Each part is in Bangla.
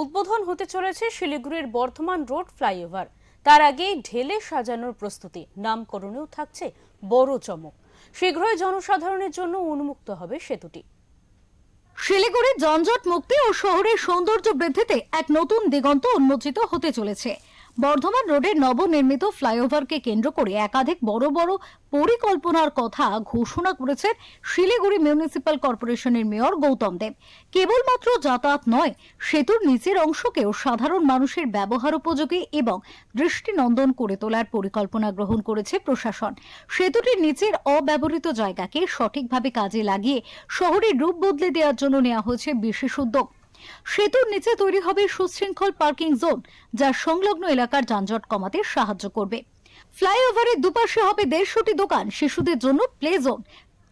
উদ্বোধন হতে চলেছে শিলিগুড়ির বর্ধমান রোড ফ্লাইওভার। তার আগে ঢেলে সাজানোর প্রস্তুতি। নামকরণেও থাকছে বড় চমক। শীঘ্রই জনসাধারণের জন্য উন্মুক্ত হবে সেতুটি। শিলিগুড়ির জঞ্জট মুক্তি ও শহরের সৌন্দর্য বৃদ্ধিতে এক নতুন দিগন্ত উন্মোচিত হতে চলেছে। বর্ধমান রোডের নবনির্মিত ফ্লাইওভারকে কেন্দ্র করে একাধিক বড় বড় পরিকল্পনার কথা ঘোষণা করেছেন শিলিগুড়ি মিউনিসিপ্যাল কর্পোরেশনের মেয়র গৌতম দেব। কেবলমাত্র যাতায়াত নয়, সেতুর নিচের অংশকেও সাধারণ মানুষের ব্যবহার উপযোগী এবং দৃষ্টিনন্দন করে তোলার পরিকল্পনা গ্রহণ করেছে প্রশাসন। সেতুটির নিচের অব্যবহৃত জায়গাকে সঠিকভাবে কাজে লাগিয়ে শহরের রূপ বদলে দেওয়ার জন্য নেওয়া হয়েছে বিশেষ উদ্যোগ। সেতুর নিচে তৈরি হবে সুশৃঙ্খল পার্কিং জোন, যা সংলগ্ন এলাকার যানজট কমাতে সাহায্য করবে। ফ্লাইওভারের দুপাশে হবে দেড়শোটি দোকান, শিশুদের জন্য প্লে জোন।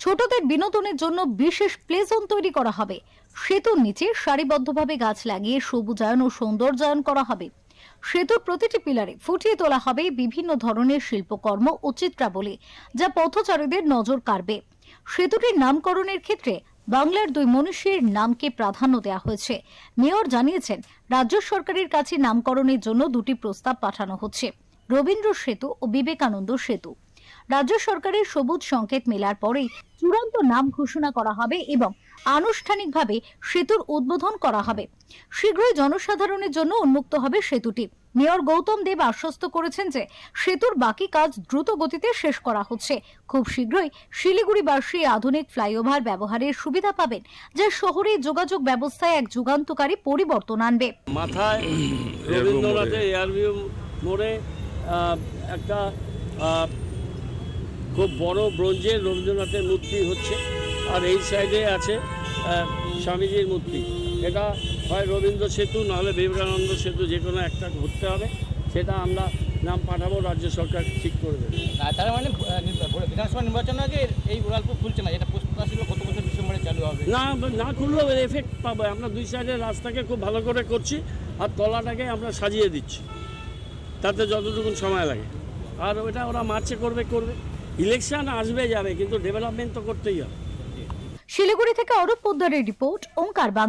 ছোটদের বিনোদনের জন্য বিশেষ প্লে জোন তৈরি করা হবে। সেতুর নিচে সারিবদ্ধভাবে গাছ লাগিয়ে সবুজায়ন ও সৌন্দর্যায়ন করা হবে। সেতুর প্রতিটি পিলারে ফুটিয়ে তোলা হবে বিভিন্ন ধরনের শিল্পকর্ম ও চিত্রাবলী, যা পথচারীদের নজর কাড়বে। সেতুটির নামকরণের ক্ষেত্রে বাংলার দুই মনীষীর নামকে প্রাধান্য দেওয়া হয়েছে। মেয়র জানিয়েছেন, রাজ্য সরকারের কাছে নামকরণের জন্য দুটি প্রস্তাব পাঠানো হচ্ছে, রবীন্দ্র সেতু ও বিবেকানন্দ সেতু। রাজ্য সরকারের সবুজ সংকেত মেলার পরেই চূড়ান্ত নাম ঘোষণা করা হবে এবং আনুষ্ঠানিকভাবে সেতুর উদ্বোধন করা হবে। শীঘ্রই জনসাধারণের জন্য উন্মুক্ত হবে সেতুটি। মেয়র গৌতম দেব আশ্বস্ত করেছেন যে সেতুর বাকি কাজ দ্রুত গতিতে শেষ করা হচ্ছে। খুব শীঘ্রই শিলিগুড়িবাসী আধুনিক ফ্লাইওভার ব্যবহারের সুবিধা পাবেন যা শহরে যোগাযোগ ব্যবস্থায় এক যুগান্তকারী পরিবর্তন আনবে। মাথায় রবীন্দ্রনাথের এয়ারভিউ মোড়ে একটা খুব বড় ব্রোঞ্জের রবীন্দ্রনাথের মূর্তি হচ্ছে আর এই সাইডে আছে স্বামীজির মূর্তি। এটা হয় রবীন্দ্র সেতু নাহলে বিবেকানন্দ সেতু যে কোনো একটা ঘুরতে হবে। সেটা আমরা নাম পাঠাবো রাজ্য সরকার ঠিক করে দেবে। তার মানে বিধানসভা নির্বাচন আগে এই উড়ালপুর খুলছে না? যেটা ছিল গত বছর ডিসেম্বরে চালু হবে। না না খুললেও এফেক্ট পাবো। আমরা দুই সাইডের রাস্তাকে খুব ভালো করে করছি আর তলাটাকে আমরা সাজিয়ে দিচ্ছি। তাতে যতটুকু সময় লাগে। আর ওটা ওরা মার্চে করবে করবে। ইলেকশন আসবে যাবে কিন্তু ডেভেলপমেন্ট তো করতেই হবে। শিলিগুড়ি থেকে অরূপ পোদ্দারের রিপোর্ট ওঙ্কার বাংলা।